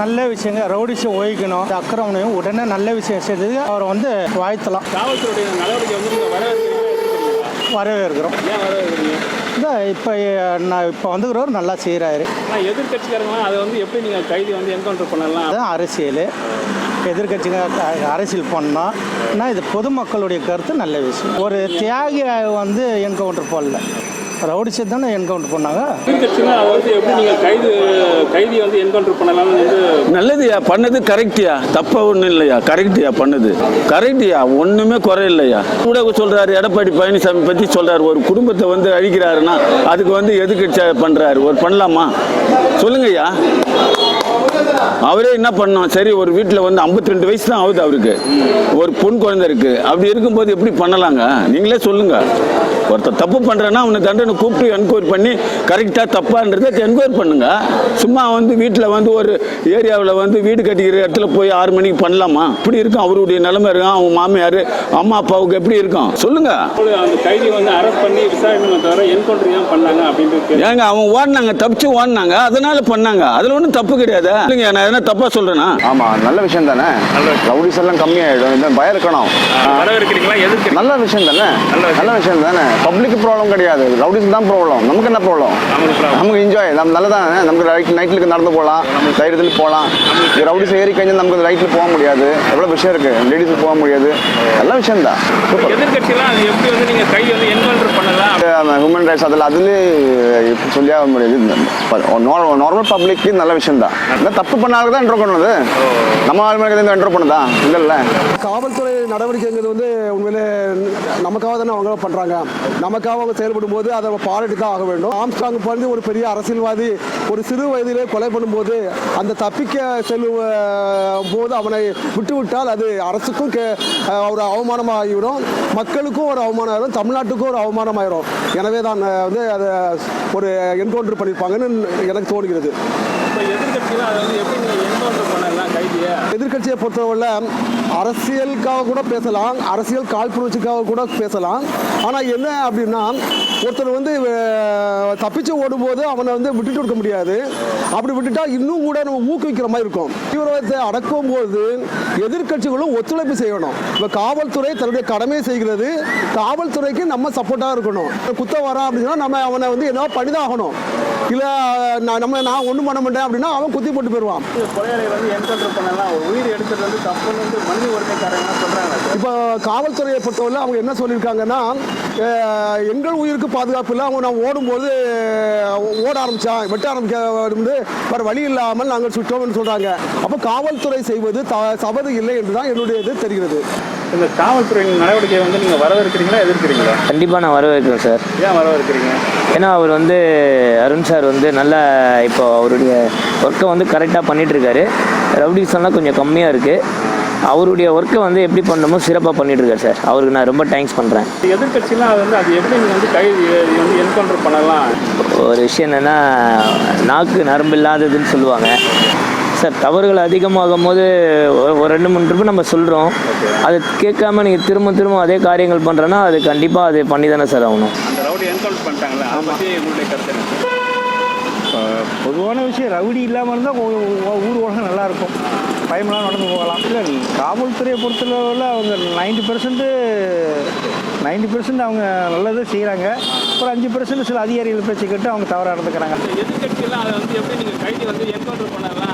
நல்ல விஷயங்க. ரவுடிசம் ஒழிக்கணும் இந்த அக்கிரமணையும் உடனே நல்ல விஷயம் செய்தது அவரை வந்து வாழ்த்தலாம். காவல்துறையுடைய நடவடிக்கை வந்து நீங்கள் வரவேற்கிறீங்களா? வரவேற்கிறோம். ஏன் வரவேற்கிறீங்க? இந்த இப்போ நான் இப்போ வந்துக்கிறவர் நல்லா செய்கிறாரு ஆனால் எதிர்கட்சிக்காரங்களாம் அதை வந்து எப்படி நீங்கள் கைதி வந்து என்கவுண்டர் பண்ணலாம்? அதுதான் அரசியல். எதிர்கட்சிங்க அரசியல் பண்ணோம் ஆனால் இது பொதுமக்களுடைய கருத்து நல்ல விஷயம். ஒரு தியாகி வந்து என்கவுண்டர் போடல ரவுடிசம் தானே என்கவுண்டர் பண்ணாங்க? எதிர்கட்சிங்க அதை வந்து எப்படி நீங்கள் கைது கைதி வந்து என்கவுண்டர் பண்ணலாம்னு வந்து நல்லதுயா பண்ணது கரெக்டியா தப்பா ஒன்றும் இல்லையா? கரெக்டியா பண்ணது. கரெக்டியா ஒன்றுமே குறை இல்லையா கூட சொல்றாரு எடப்பாடி பழனிசாமி பற்றி சொல்றாரு. ஒரு குடும்பத்தை வந்து அழிக்கிறாருன்னா அதுக்கு வந்து எதுக்கு பண்றாரு. ஒரு பண்ணலாமா? சொல்லுங்கய்யா. அவரே என்ன பண்ணோம் சரி ஒரு வீட்டில் வந்து 52 ரெண்டு வயசு தான் ஆகுது அவருக்கு. ஒரு பொன் குழந்தை இருக்கு. அப்படி இருக்கும்போது எப்படி பண்ணலாங்க? நீங்களே சொல்லுங்க. ஒருத்தர் தப்பு பண்றேன்னா அவனை தண்டனை கூப்பிட்டு என்கொயரி பண்ணி கரெக்டாக தப்பான்றதை என்கொயரி பண்ணுங்க. சும்மா வந்து வீட்டில் வந்து ஒரு ஏரியாவில் வந்து வீடு கட்டிக்கிற இடத்துல போய் ஆறு மணிக்கு பண்ணலாமா? இப்படி இருக்கும். அவருடைய நிலைமை இருக்கும். அவங்க மாமியார் அம்மா அப்பாவுக்கு எப்படி இருக்கும்? சொல்லுங்க. அந்த கைதி வந்து அரெஸ்ட் பண்ணி விசாரணை தவிர என்கவுண்டர் ஏன் பண்ணாங்க அப்படின்றது ஏங்க அவன் ஓடினாங்க தப்பிச்சு ஓடினாங்க. அதனால பண்ணாங்க. அதுல ஒன்றும் தப்பு கிடையாது. இல்லைங்க நான் எதனா தப்பா சொல்றேனா? ஆமா நல்ல விஷயம் தானே? ரவுடிஸ் எல்லாம் கம்மியாயிடும். இந்த பயம் இருக்கணும் வரவேற்கிறீங்களா நல்ல விஷயம் தானே? நல்ல விஷயம். தானே? பப்ளிக் ப்ராப்ளம் கிடையாது. ரவுடிஸ் தான் ப்ராப்ளம் நமக்கு என்ன ப்ராப்ளம் நமக்கு என்ஜாய் நம்ம நல்லதானே? நமக்கு ரைட் நைட்டில் நடந்து போகலாம். தைரியத்தில் போகலாம். ரவுடிஸ் ஏறி கழிஞ்சு நமக்கு நைட்டில் போக முடியாது. எவ்வளோ விஷயம் இருக்கு? லேடிஸுக்கு போக முடியாது. நல்ல விஷயம் தான். எதிர்கட்சியெல்லாம் ஹியூமன் ரைட்ஸ் அதில் அதுலேயே சொல்லியாக முடியாது. நார்மல் பப்ளிக்கு நல்ல விஷயம் தான். தப்பு. இந்த தப்பு பண்ணாலும் தான் என்ட்ரோ பண்ணுது நம்ம ஆளுமைக்கு என்ட்ரோ பண்ணுதா? இல்லைல்ல. காவல்துறை நடவடிக்கைங்கிறது வந்து உண்மையிலே நமக்காக தானே அவங்க பண்ணுறாங்க நமக்காக அவங்க செயல்படும் போது அதை பாராட்டி தான் ஆக வேண்டும். ஆம்ஸ்டாங் வந்து ஒரு பெரிய அரசியல்வாதி ஒரு சிறு வயதிலே கொலை பண்ணும்போது அந்த தப்பிக்க செல்லும் போது அவனை விட்டுவிட்டால் அது அரசுக்கும் ஒரு அவமானமாகிவிடும். மக்களுக்கும் ஒரு அவமானம் ஆயிரும் தமிழ்நாட்டுக்கும் ஒரு அவமானமாயிரும் எனவே தான் வந்து அதை ஒரு என்கவுண்டர் பண்ணியிருப்பாங்கன்னு எனக்கு தோணுகிறது. இப்போ அதை வந்து எப்படி நீங்கள் என்கவுண்டர் பண்ணலாம் கைதியை? எதிர்க்கட்சியை பொறுத்தவரை அரசியலுக்காக கூட பேசலாம் அரசியல் காழ்ப்புணர்ச்சிக்காக கூட பேசலாம். ஆனால் என்ன அப்படின்னா ஒருத்தர் வந்து தப்பிச்சு ஓடும்போது அவனை வந்து விட்டுட்டு கொடுக்க முடியாது. அப்படி விட்டுட்டா இன்னும் கூட நம்ம ஊக்குவிக்கிற மாதிரி இருக்கும். தீவிரவாதத்தை அடக்கும் போது எதிர்க்கட்சிகளும் ஒத்துழைப்பு செய்யணும். இப்போ காவல்துறை தன்னுடைய கடமையை செய்கிறது. காவல்துறைக்கு நம்ம சப்போர்ட்டாக இருக்கணும். குத்தம் வரான் அப்படின்னா நம்ம அவனை வந்து ஏதோ பண்ணிதான் ஆகணும். இல்லை நான் நம்ம நான் ஒன்றும் பண்ண மாட்டேன் அப்படின்னா அவன் குத்தி போட்டு போயிடுவான். கொலையாளி வந்து என்கவுண்டர் பண்ணலாம் ஒரு உயிர் எடுத்தது வந்து தப்புன்னு வந்து மனித உரிமைக்காரங்க சொல்கிறாங்க இப்போ காவல்துறையை பொறுத்தவரை அவங்க என்ன சொல்லியிருக்காங்கன்னா எங்கள் உயிருக்கு பாதுகாப்பு இல்லை. அவங்க நான் ஓடும்போது ஓட ஆரம்பித்தான் வெட்ட ஆரம்பிக்க வந்து வேறு வழி இல்லாமல் நாங்கள் சுட்டோம்னு சொல்கிறாங்க அப்போ காவல்துறை செய்வது த சபது இல்லை என்று தான் என்னுடைய இது தெரிகிறது. இந்த காவல்துறையின் நடவடிக்கையை வந்து நீங்கள் வரவேற்கிறீங்களா எதிர்க்கிறீங்களா? கண்டிப்பாக நான் வரவேற்கிறேன் சார். ஏன் வரவேற்கிறீங்க? ஏன்னா அவர் வந்து அருண் சார் வந்து நல்லா இப்போ அவருடைய ஒர்க்கை வந்து கரெக்டாக பண்ணிட்டு இருக்காரு ரவுடிசம்லாம் கொஞ்சம் கம்மியாக இருக்குது அவருடைய ஒர்க்கை வந்து எப்படி பண்ணணுமோ சிறப்பாக பண்ணிட்டு இருக்காரு சார். அவருக்கு நான் ரொம்ப தேங்க்ஸ் பண்ணுறேன் எதிர்கட்சியெல்லாம் அது வந்து அது எப்படி வந்து கைது வந்து என்கவுண்டர் பண்ணலாம்? ஒரு விஷயம் என்னென்னா நாக்கு நரம்பு இல்லாததுன்னு சொல்லுவாங்க. சார் தவறுகள் அதிகமாகும் போது ஒரு- ரெண்டு மூணு ட்ரிப்பு நம்ம சொல்கிறோம் அதை கேட்காம நீங்கள் திரும்ப திரும்ப அதே காரியங்கள் பண்ணுறேன்னா அது கண்டிப்பாக அது பண்ணி தானே சார் ஆகணும்? பொதுவான விஷயம் ரவுடி இல்லாமல் இருந்தால் ஊர் உலகம் நல்லா இருக்கும். பயமெல்லாம் நடந்து போகலாம். இல்லை காவல்துறையை பொறுத்தளவில் அவங்க நைன்டி பர்சன்ட்டு நைன்டி பர்சன்ட் அவங்க நல்லதை செய்கிறாங்க ஒரு அஞ்சு பர்சன்ட் சில அதிகாரிகள் பேச்சு கேட்டு அவங்க தவறாக நடந்துக்கிறாங்க.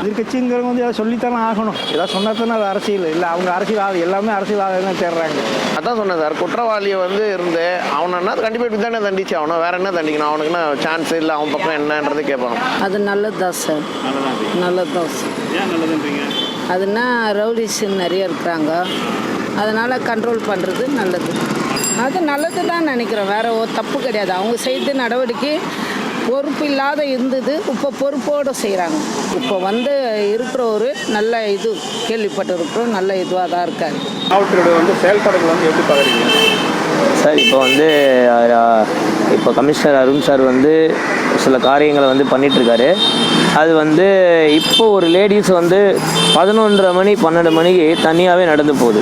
எதிர்கட்சிங்கிறவங்க வந்து ஏதாவது சொல்லித்தானே ஆகணும். ஏதாவது சொன்னா தானே அது அரசியல். இல்லை அவங்க அரசியல் ஆகுது எல்லாமே அரசியல் ஆகுதுன்னு தேடுறாங்க. அதான் சொன்னேன் சார் குற்றவாளியை வந்து இருந்து அவனை என்ன கண்டிப்பாக இப்படி தானே தண்டிச்சு அவனை வேற என்ன தண்டிக்கணும்? அவனுக்கு என்ன சான்ஸ் இல்லை? அவன் பக்கம் என்னன்றது கேட்பான். அது நல்லது தான் சார். நல்லது தான் சார். ஏன் நல்லதுன்றீங்க? அதுனா ரவுடிஸ் நிறைய இருக்கிறாங்க. அதனால் கண்ட்ரோல் பண்ணுறது நல்லது. அது நல்லது தான் நினைக்கிறேன். வேற ஒரு தப்பு கிடையாது. அவங்க செய்த நடவடிக்கை பொறுப்பு இல்லாத இருந்தது. இப்போ பொறுப்போடு செய்கிறாங்க இப்போ வந்து இருக்கிற ஒரு நல்ல இது கேள்விப்பட்டிருக்கிறோம். நல்ல இதுவாக தான் இருக்காரு. காவல்துறையோட வந்து செயல்பாடுகள் வந்து எப்படி பார்க்குறீங்க? சார் இப்போ வந்து இப்போ கமிஷனர் அருண் சார் வந்து சில காரியங்களை வந்து பண்ணிகிட்ருக்காரு அது வந்து இப்போ ஒரு லேடிஸ் வந்து பதினொன்றரை மணி பன்னெண்டு மணிக்கு தனியாகவே நடந்து போகுது.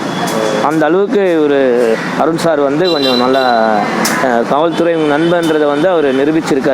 அந்த அளவுக்கு ஒரு அருண் சார் வந்து கொஞ்சம் நல்லா காவல்துறை நண்பன்றதை வந்து அவர் நிரூபிச்சிருக்காரு.